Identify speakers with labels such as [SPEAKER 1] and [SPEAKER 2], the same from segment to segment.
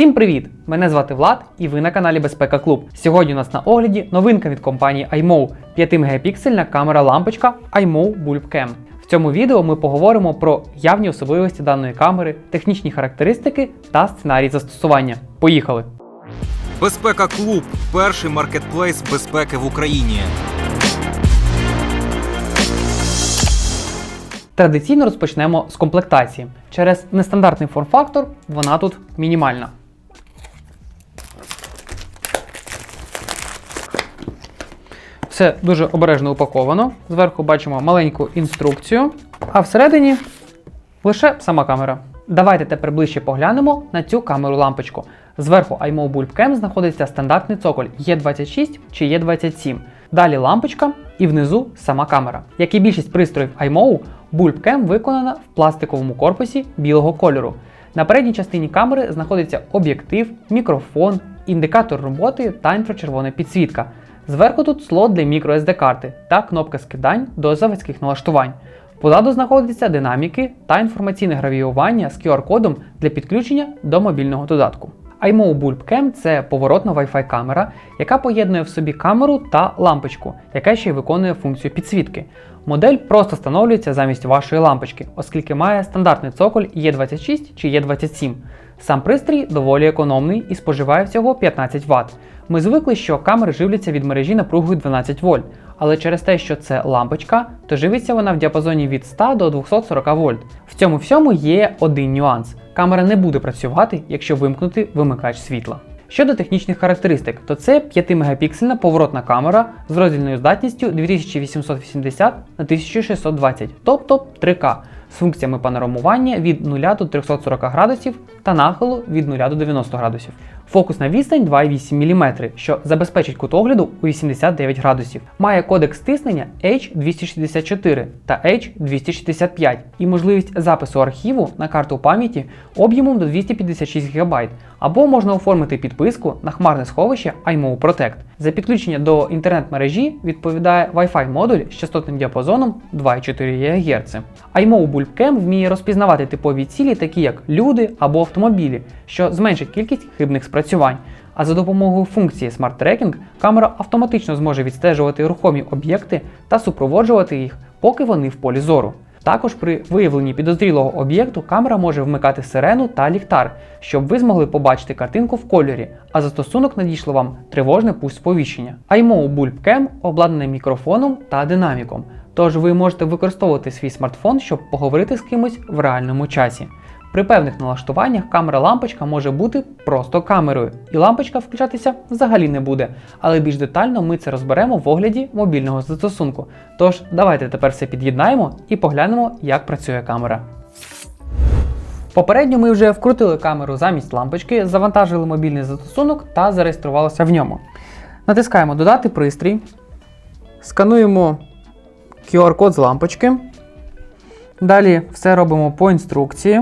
[SPEAKER 1] Всім привіт! Мене звати Влад і ви на каналі Безпека Клуб. Сьогодні у нас на огляді новинка від компанії iMov 5 мегапіксельна камера лампочка iMov Bulb Cam. В цьому відео ми поговоримо про явні особливості даної камери, технічні характеристики та сценарій застосування. Поїхали!
[SPEAKER 2] Безпека Клуб перший маркетплейс безпеки в Україні.
[SPEAKER 1] Традиційно розпочнемо з комплектації. Через нестандартний форм-фактор вона тут мінімальна. Все дуже обережно упаковано. Зверху бачимо маленьку інструкцію, а всередині лише сама камера. Давайте тепер ближче поглянемо на цю камеру лампочку. Зверху iMov Bulb Cam знаходиться стандартний цоколь E26 чи E27. Далі лампочка і внизу сама камера. Як і більшість пристроїв iMov, Bulb Cam виконана в пластиковому корпусі білого кольору. На передній частині камери знаходиться об'єктив, мікрофон, індикатор роботи та інфрачервона підсвітка. Зверху тут слот для microSD карти та кнопка скидань до заводських налаштувань. Позаду знаходяться динаміки та інформаційне гравіювання з QR-кодом для підключення до мобільного додатку. iMov Bulb Cam – це поворотна Wi-Fi камера, яка поєднує в собі камеру та лампочку, яка ще й виконує функцію підсвітки. Модель просто встановлюється замість вашої лампочки, оскільки має стандартний цоколь E26 чи E27. Сам пристрій доволі економний і споживає всього 15 Вт. Ми звикли, що камери живляться від мережі напругою 12 вольт, але через те, що це лампочка, то живиться вона в діапазоні від 100 до 240 вольт. В цьому всьому є один нюанс: камера не буде працювати, якщо вимкнути вимикач світла. Щодо технічних характеристик, то це 5-мегапіксельна поворотна камера з роздільною здатністю 2880 на 1620, тобто 3К, з функціями панорамування від 0 до 340 градусів та нахилу від 0 до 90 градусів. Фокусна відстань 2,8 мм, що забезпечить кут огляду у 89 градусів. Має кодекс стиснення H264 та H265 і можливість запису архіву на карту пам'яті об'ємом до 256 ГБ, або можна оформити підписку на хмарне сховище iMov Protect. За підключення до інтернет-мережі відповідає Wi-Fi модуль з частотним діапазоном 2,4 ГГц. iMov Bulb Cam вміє розпізнавати типові цілі, такі як люди або автомобілі, що зменшить кількість хибних спрацювань. А за допомогою функції Smart Tracking камера автоматично зможе відстежувати рухомі об'єкти та супроводжувати їх, поки вони в полі зору. Також при виявленні підозрілого об'єкту камера може вмикати сирену та ліхтар, щоб ви змогли побачити картинку в кольорі, а застосунок надійшло вам тривожне пусть сповіщення. iMO Bulb Cam обладнаний мікрофоном та динаміком, тож ви можете використовувати свій смартфон, щоб поговорити з кимось в реальному часі. При певних налаштуваннях камера-лампочка може бути просто камерою, і лампочка включатися взагалі не буде. Але більш детально ми це розберемо в огляді мобільного застосунку. Тож, давайте тепер все під'єднаємо і поглянемо, як працює камера. Попередньо ми вже вкрутили камеру замість лампочки, завантажили мобільний застосунок та зареєструвалися в ньому. Натискаємо Додати пристрій, скануємо QR-код з лампочки. Далі все робимо по інструкції.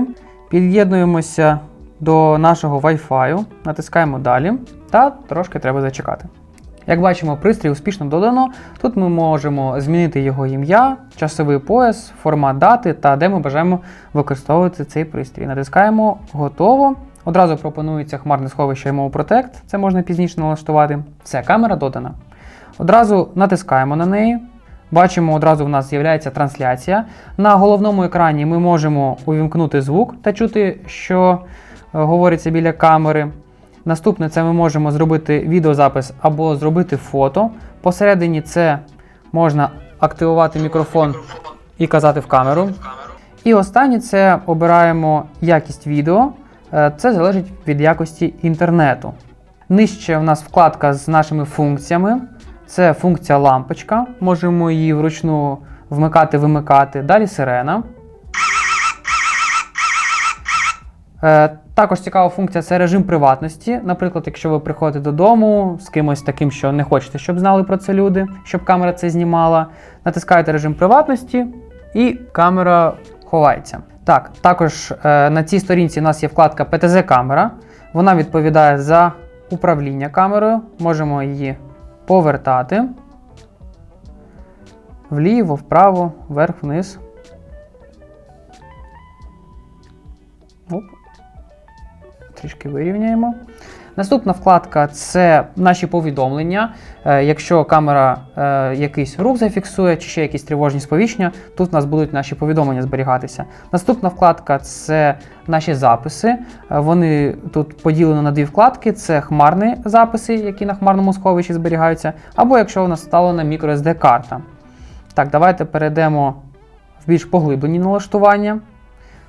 [SPEAKER 1] Під'єднуємося до нашого Wi-Fi, натискаємо далі та трошки треба зачекати. Як бачимо, пристрій успішно додано. Тут ми можемо змінити його ім'я, часовий пояс, формат дати та де ми бажаємо використовувати цей пристрій. Натискаємо Готово. Одразу пропонується хмарне сховище iMov Protect, це можна пізніше налаштувати. Все, камера додана. Одразу натискаємо на неї. Бачимо, одразу в нас з'являється трансляція. На головному екрані ми можемо увімкнути звук та чути, що е, говориться біля камери. Наступне це ми можемо зробити відеозапис або зробити фото. Посередині це можна активувати мікрофон і казати в камеру. І останнє це обираємо якість відео. Е, Це залежить від якості інтернету. Нижче в нас вкладка з нашими функціями. Це функція лампочка. Можемо її вручну вмикати-вимикати. Далі сирена. Е, також цікава функція це режим приватності. Наприклад, якщо ви приходите додому з кимось таким, що не хочете, щоб знали про це люди, щоб камера це знімала. Натискаєте режим приватності і камера ховається. Так, також е, на цій сторінці у нас є вкладка PTZ-камера. Вона відповідає за управління камерою. Можемо її повертати вліво, вправо, вверх, вниз. Оп. трішки вирівняємо. Наступна вкладка це наші повідомлення. Е, Якщо камера е, якийсь рух зафіксує чи ще якісь тривожні сповіщення, тут у нас будуть наші повідомлення зберігатися. Наступна вкладка це наші записи. Е, Вони тут поділені на дві вкладки: це хмарні записи, які на хмарному сховищі зберігаються, або якщо у нас вставлена microSD карта. Так, давайте перейдемо в більш поглиблені налаштування.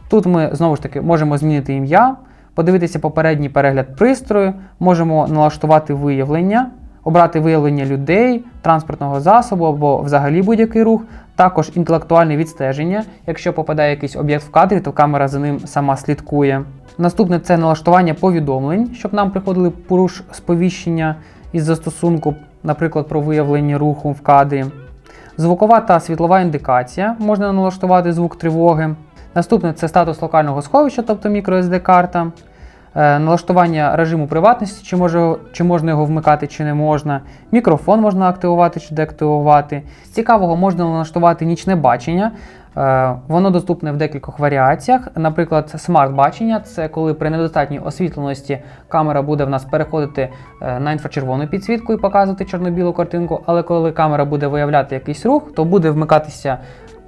[SPEAKER 1] Тут ми знову ж таки можемо змінити ім'я, подивитися попередній перегляд пристрою, можемо налаштувати виявлення, обрати виявлення людей, транспортного засобу або взагалі будь-який рух, також інтелектуальне відстеження. Якщо попадає якийсь об'єкт в кадрі, то камера за ним сама слідкує. Наступне це налаштування повідомлень, щоб нам приходили поруш сповіщення із застосунку, наприклад, про виявлення руху в кадрі. Звукова та світлова індикація. Можна налаштувати звук тривоги. Наступне це статус локального сховища, тобто microSD карта. Е, налаштування режиму приватності, чи, може, чи можна його вмикати, чи не можна. Мікрофон можна активувати чи деактивувати. З цікавого можна налаштувати нічне бачення. Е, Воно доступне в декількох варіаціях. Наприклад, смарт-бачення це коли при недостатній освітленості камера буде в нас переходити е, на інфрачервону підсвітку і показувати чорно-білу картинку. Але коли камера буде виявляти якийсь рух, то буде вмикатися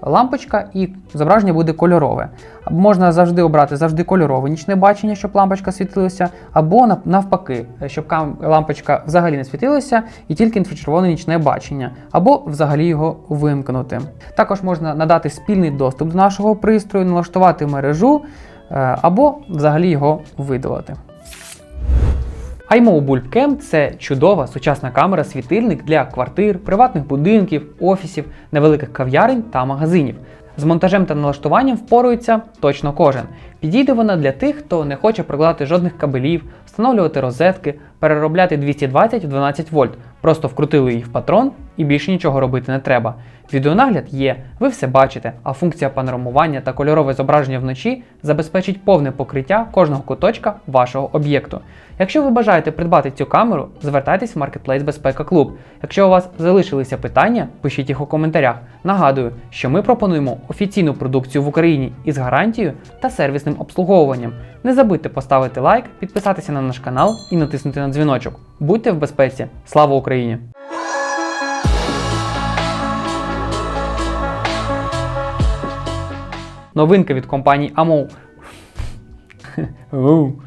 [SPEAKER 1] лампочка і зображення буде кольорове. Можна завжди обрати завжди кольорове нічне бачення, щоб лампочка світилася, або навпаки, щоб лампочка взагалі не світилася і тільки інфрачервоне нічне бачення, або взагалі його вимкнути. Також можна надати спільний доступ до нашого пристрою, налаштувати мережу е, або взагалі його видалити. iMO Bulb Cam – це чудова сучасна камера-світильник для квартир, приватних будинків, офісів, невеликих кав'ярень та магазинів. З монтажем та налаштуванням впорується точно кожен. Підійде вона для тих, хто не хоче прокладати жодних кабелів, встановлювати розетки, переробляти 220 в 12 вольт. Просто вкрутили її в патрон і більше нічого робити не треба. Відеонагляд є, ви все бачите, а функція панорамування та кольорове зображення вночі забезпечить повне покриття кожного куточка вашого об'єкту. Якщо ви бажаєте придбати цю камеру, звертайтесь в Marketplace Безпека Клуб. Якщо у вас залишилися питання, пишіть їх у коментарях. Нагадую, що ми пропонуємо офіційну продукцію в Україні із гарантією та сервісним обслуговуванням. Не забудьте поставити лайк, підписатися на наш канал і натиснути на дзвіночок. Будьте в безпеці! Слава Україні! Новинка від компанії AMO.